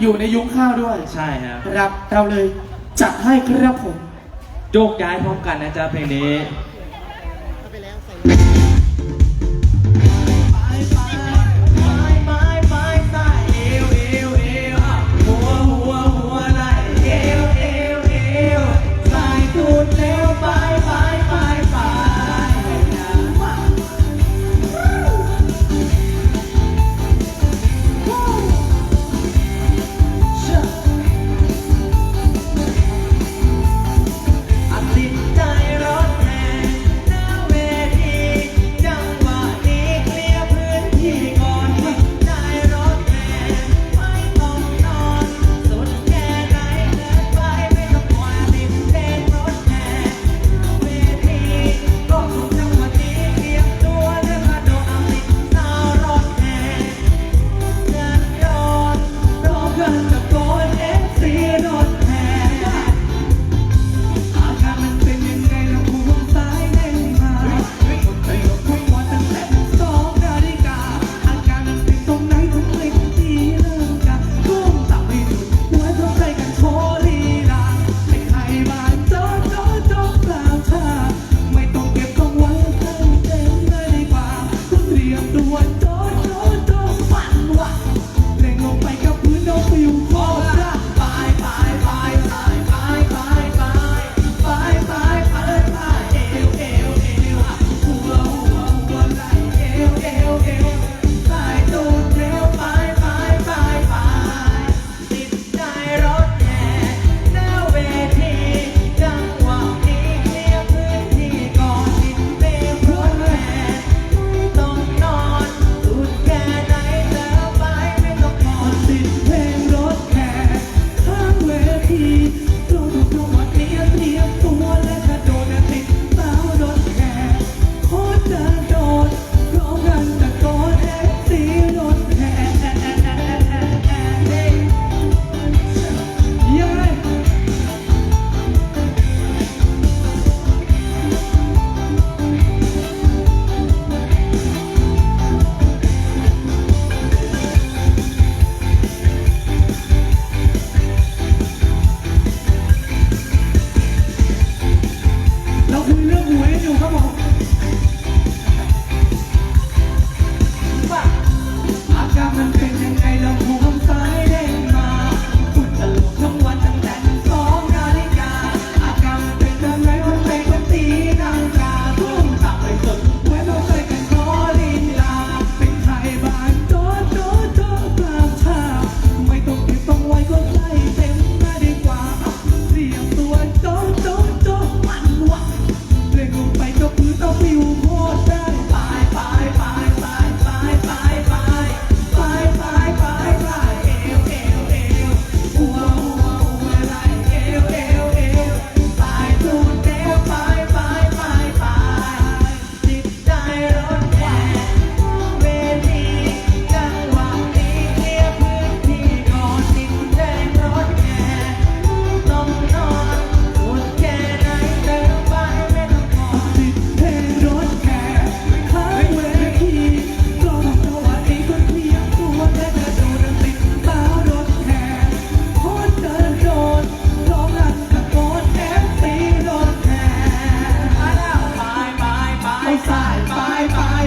อยู่ในยุ้งข้าวด้วยใช่ครับรับเราเลยจัดให้ครับผม โยกย้ายพร้อมกันนะจ๊ะเพลงนี้ the one.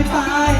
fire.